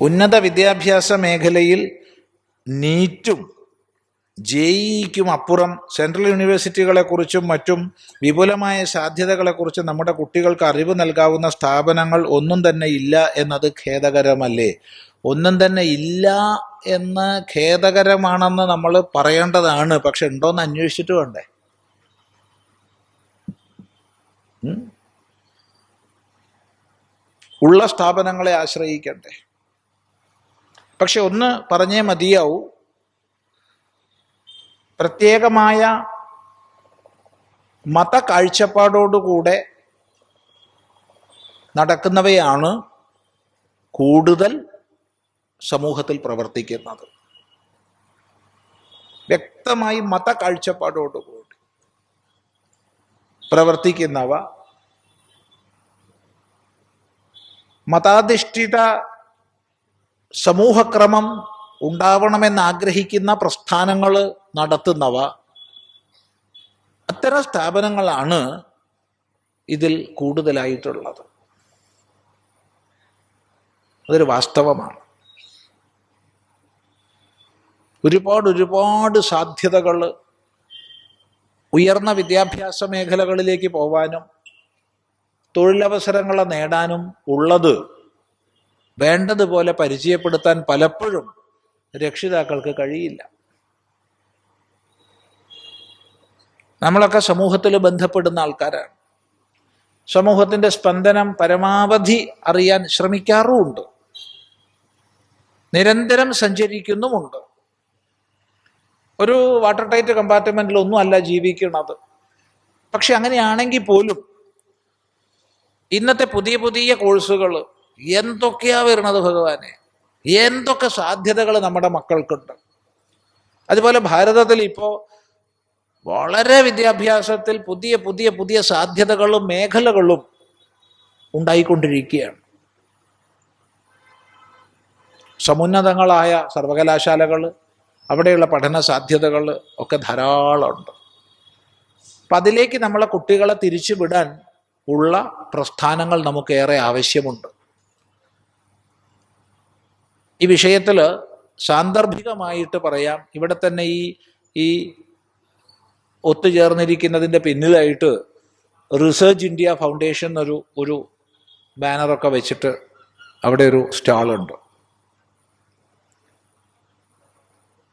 ഉന്നത വിദ്യാഭ്യാസ മേഖലയിൽ നീറ്റും ജെഇക്കും അപ്പുറം സെൻട്രൽ യൂണിവേഴ്സിറ്റികളെക്കുറിച്ചും മറ്റും വിപുലമായ സാധ്യതകളെക്കുറിച്ചും നമ്മുടെ കുട്ടികൾക്ക് അറിവ് നൽകാവുന്ന സ്ഥാപനങ്ങൾ ഒന്നും തന്നെ ഇല്ല എന്നത് ഖേദകരമല്ലേ? ഒന്നും തന്നെ ഇല്ല എന്ന് ഖേദകരമാണെന്ന് നമ്മൾ പറയേണ്ടതാണ്. പക്ഷെ ഉണ്ടോന്ന് അന്വേഷിച്ചിട്ട് വേണ്ടേ? ഉള്ള സ്ഥാപനങ്ങളെ ആശ്രയിക്കണ്ടേ? പക്ഷെ ഒന്ന് പറഞ്ഞേ മതിയാവൂ. പ്രത്യേകമായ മത കാഴ്ചപ്പാടോടുകൂടെ നടക്കുന്നവയാണ് കൂടുതൽ സമൂഹത്തിൽ പ്രവർത്തിക്കുന്നത്. വ്യക്തമായി മത കാഴ്ചപ്പാടോടുകൂടി പ്രവർത്തിക്കുന്നവ മതാധിഷ്ഠിത സമൂഹക്രമം ഉണ്ടാവണമെന്ന് ആഗ്രഹിക്കുന്ന പ്രസ്ഥാനങ്ങൾ നടത്തുന്നവ അത്തരം സ്ഥാപനങ്ങളാണ് ഇതിൽ കൂടുതലായിട്ടുള്ളത്. അതൊരു വാസ്തവമാണ്. ഒരുപാട് ഒരുപാട് സാധ്യതകൾ ഉയർന്ന വിദ്യാഭ്യാസ മേഖലകളിലേക്ക് പോവാനും തൊഴിലവസരങ്ങൾ നേടാനും ഉള്ളത് വേണ്ടതുപോലെ പരിചയപ്പെടുത്താൻ പലപ്പോഴും രക്ഷിതാക്കൾക്ക് കഴിയില്ല. നമ്മളൊക്കെ സമൂഹത്തിൽ ബന്ധപ്പെടുന്ന ആൾക്കാരാണ്. സമൂഹത്തിന്റെ സ്പന്ദനം പരമാവധി അറിയാൻ ശ്രമിക്കാറുമുണ്ട്. നിരന്തരം സഞ്ചരിക്കുന്നുമുണ്ട്. ഒരു വാട്ടർ ടൈറ്റ് കമ്പാർട്ട്മെന്റിൽ അല്ല ജീവിക്കുന്നത് പക്ഷെ അങ്ങനെയാണെങ്കിൽ പോലും ഇന്നത്തെ പുതിയ പുതിയ കോഴ്സുകൾ എന്തൊക്കെയാ വരുന്നത് ഭഗവാനെ? എന്തൊക്കെ സാധ്യതകൾ നമ്മുടെ മക്കൾക്കുണ്ട്? അതുപോലെ ഭാരതത്തിൽ ഇപ്പോൾ വളരെ വിദ്യാഭ്യാസത്തിൽ പുതിയ പുതിയ പുതിയ സാധ്യതകളും മേഖലകളും ഉണ്ടായിക്കൊണ്ടിരിക്കുകയാണ്. സമുന്നതങ്ങളായ സർവകലാശാലകൾ അവിടെയുള്ള പഠന സാധ്യതകൾ ഒക്കെ ധാരാളമുണ്ട്. അപ്പം അതിലേക്ക് നമ്മളെ കുട്ടികളെ തിരിച്ചുവിടാൻ ഉള്ള പ്രസ്ഥാനങ്ങൾ നമുക്കേറെ ആവശ്യമുണ്ട്. ഈ വിഷയത്തിൽ സാന്ദർഭികമായിട്ട് പറയാം. ഇവിടെ തന്നെ ഈ ഈ ഒത്തുചേർന്നിരിക്കുന്നതിന്റെ പിന്നിലായിട്ട് റിസർച്ച് ഇന്ത്യ ഫൗണ്ടേഷൻ ഒരു ഒരു ബാനറൊക്കെ വെച്ചിട്ട് അവിടെ ഒരു സ്റ്റാളുണ്ട്.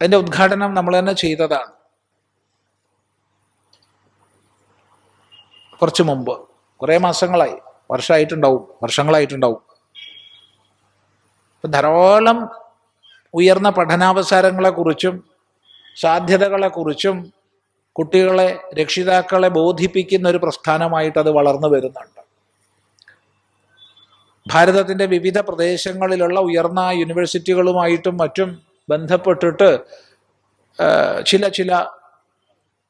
അതിന്റെ ഉദ്ഘാടനം നമ്മൾ തന്നെ ചെയ്തതാണ്. കുറച്ച് മുമ്പ്. കുറേ മാസങ്ങളായി. വർഷമായിട്ടുണ്ടാവും വർഷങ്ങളായിട്ടുണ്ടാവും. ഇപ്പം ധാരാളം ഉയർന്ന പഠനാവസരങ്ങളെക്കുറിച്ചും സാധ്യതകളെക്കുറിച്ചും കുട്ടികളെ രക്ഷിതാക്കളെ ബോധിപ്പിക്കുന്ന ഒരു പ്രസ്ഥാനമായിട്ട് അത് വളർന്നു വരുന്നുണ്ട്. ഭാരതത്തിന്റെ വിവിധ പ്രദേശങ്ങളിലുള്ള ഉയർന്ന യൂണിവേഴ്സിറ്റികളുമായിട്ടും മറ്റും ബന്ധപ്പെട്ടിട്ട് ചില ചില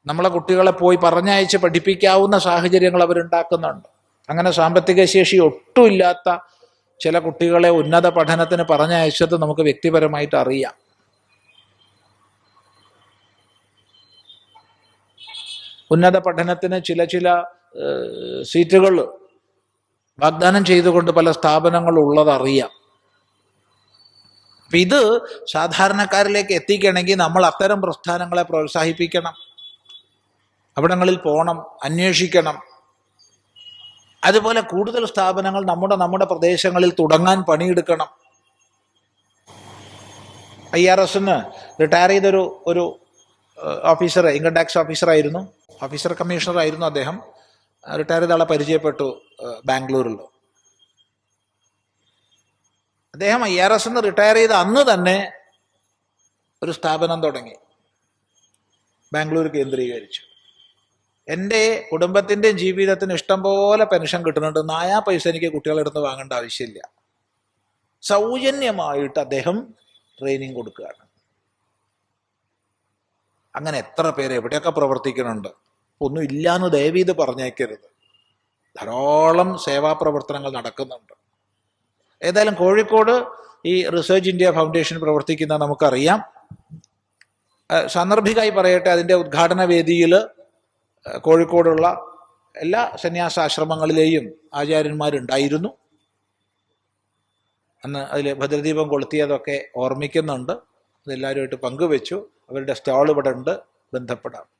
നമ്മളെ കുട്ടികളെ പോയി പറഞ്ഞയച്ച് പഠിപ്പിക്കാവുന്ന സാഹചര്യങ്ങൾ അവരുണ്ടാക്കുന്നുണ്ട്. അങ്ങനെ സാമ്പത്തിക ശേഷി ഒട്ടുമില്ലാത്ത ചില കുട്ടികളെ ഉന്നത പഠനത്തിന് പറഞ്ഞയച്ചത് നമുക്ക് വ്യക്തിപരമായിട്ട് അറിയാം. ഉന്നത പഠനത്തിന് ചില ചില സീറ്റുകൾ വാഗ്ദാനം ചെയ്തുകൊണ്ട് പല സ്ഥാപനങ്ങൾ ഉള്ളതറിയാം ഇത് സാധാരണക്കാരിലേക്ക് എത്തിക്കണമെങ്കിൽ നമ്മൾ അത്തരം പ്രസ്ഥാനങ്ങളെ പ്രോത്സാഹിപ്പിക്കണം. അവിടങ്ങളിൽ പോകണം അന്വേഷിക്കണം. അതുപോലെ കൂടുതൽ സ്ഥാപനങ്ങൾ നമ്മുടെ നമ്മുടെ പ്രദേശങ്ങളിൽ തുടങ്ങാൻ പണിയെടുക്കണം. ഐ ആർ എസിന് റിട്ടയർ ചെയ്തൊരു ഒരു ഓഫീസർ ഇൻകം ടാക്സ് ഓഫീസറായിരുന്നു ഓഫീസർ കമ്മീഷണർ ആയിരുന്നു അദ്ദേഹം. റിട്ടയർ ചെയ്ത ആളെ പരിചയപ്പെട്ടു ബാംഗ്ലൂരിൽ. അദ്ദേഹം ഐ ആർ എസ് റിട്ടയർ ചെയ്ത അന്ന് തന്നെ ഒരു സ്ഥാപനം തുടങ്ങി. ബാംഗ്ലൂർ കേന്ദ്രീകരിച്ചു. എന്റെ കുടുംബത്തിന്റെയും ജീവിതത്തിന് ഇഷ്ടം പോലെ പെൻഷൻ കിട്ടുന്നുണ്ട്. നായാ പൈസ എനിക്ക് കുട്ടികളെടുത്ത് വാങ്ങേണ്ട ആവശ്യമില്ല. സൗജന്യമായിട്ട് അദ്ദേഹം ട്രെയിനിങ് കൊടുക്കുകയാണ്. അങ്ങനെ എത്ര പേര് എവിടെയൊക്കെ പ്രവർത്തിക്കുന്നുണ്ട്? ഒന്നും ഇല്ലാന്ന് ദയവീത് പറഞ്ഞേക്കരുത്. ധാരാളം സേവാ പ്രവർത്തനങ്ങൾ നടക്കുന്നുണ്ട്. ഏതായാലും കോഴിക്കോട് ഈ റിസർച്ച് ഇന്ത്യ ഫൗണ്ടേഷൻ പ്രവർത്തിക്കുന്ന നമുക്കറിയാം. സാന്ദർഭികമായി പറയട്ടെ അതിന്റെ ഉദ്ഘാടന വേദിയിൽ കോഴിക്കോടുള്ള എല്ലാ സന്യാസാശ്രമങ്ങളിലെയും ആചാര്യന്മാരുണ്ടായിരുന്നു. അന്ന് അതിൽ ഭദ്രദീപം കൊളുത്തിയതൊക്കെ ഓർമ്മിക്കുന്നുണ്ട്. അതെല്ലാവരുമായിട്ട് പങ്കുവെച്ചു. അവരുടെ സ്റ്റാൾ ഇവിടെ ഉണ്ട് ബന്ധപ്പെടാം.